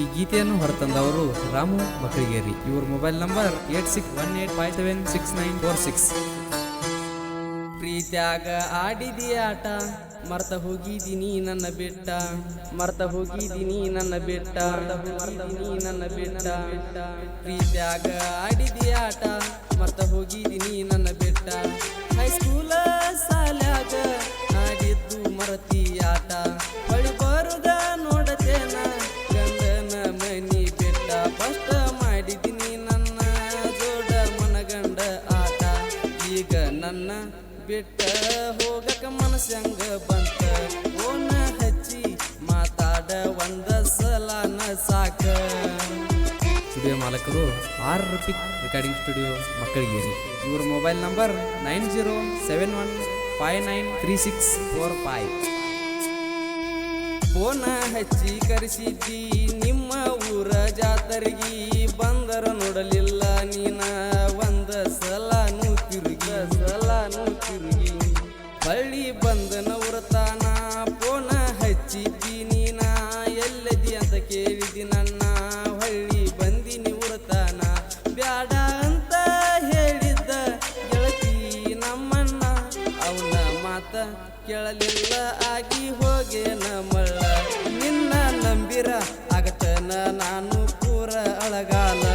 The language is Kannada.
ಈ ಗೀತೆಯನ್ನು ಹೊರತಂದವರು ರಾಮು ಬಕ್ರಿಗೇರಿ. ಇವ್ರ mobile number eight six one eight five seven six nine four six. ಪ್ರೀತ್ಯಾಗ ಆಡಿದಿ ಆಟ, ಮರ್ತ ಹೋಗಿದ್ದೀನಿ ನನ್ನ ಬೆಟ್ಟ. ಮರ್ತ ಹೋಗಿದ್ದೀನಿ ನನ್ನ ಬೆಟ್ಟ. ಹೋಗಿದ್ದೀನಿ ನನ್ನ ಬೆಟ್ಟ ಪ್ರೀತ್ಯಾಗ ಆಡಿದಿ ಆಟ, ಮರ್ತ ಹೋಗಿದ್ದೀನಿ ನನ್ನ ಬೆಟ್ಟ. ನನ್ನ ಬಿಟ್ಟ ಹೋಗಕ ಮನಸ್ಸಂಗ ಬಂತ? ಓನ ಹಚ್ಚಿ ಮಾತಾಡ ಒಂದ ಸಲ ಸಾಕ. ಸ್ಟುಡಿಯೋ ಮಾಲಕರು ಆರ್ ಪಿಕ್ ರೆಕಾರ್ಡಿಂಗ್ ಸ್ಟುಡಿಯೋ ಮಕ್ಕಳಿಗೆ. ಇವ್ರ mobile number nine zero seven one five nine three six four five ಫೋನ ಹಚ್ಚಿ ಕರೆಸಿದ್ದಿ ನಿಮ್ಮ ಊರ ಜಾತರಿಗೆ ಬಂದರ ನೋಡಲಿಲ್ಲ ನೀನ. ಒಂದ ಸಲಾನು ತಿರುಗಿ. ಸಲಾನು ಹಾಕಿರಿ. ಬಳ್ಳಿ ಬಂದನವ್ರ ತಾನ ಪೋನ ಹಚ್ಚಿದ್ದೀನಿ ನಾ. ಎಲ್ಲದಿ ಅಂತ ಕೇಳಿದಿ ನನ್ನ, ಹಳ್ಳಿ ಬಂದಿನಿ ಉರತಾನ ಬ್ಯಾಡ ಅಂತ ಹೇಳಿದ್ದ ಗೆಳತಿ ನಮ್ಮಣ್ಣ. ಅವನ ಮಾತ ಕೇಳಲಿಲ್ಲ, ಆಗಿ ಹೋಗೆ ನಮ್ಮಳ್ಳ ನಿನ್ನ ನಂಬಿರ ಆಗತನ, ನಾನು ಪೂರ ಅಳಗಾಲ.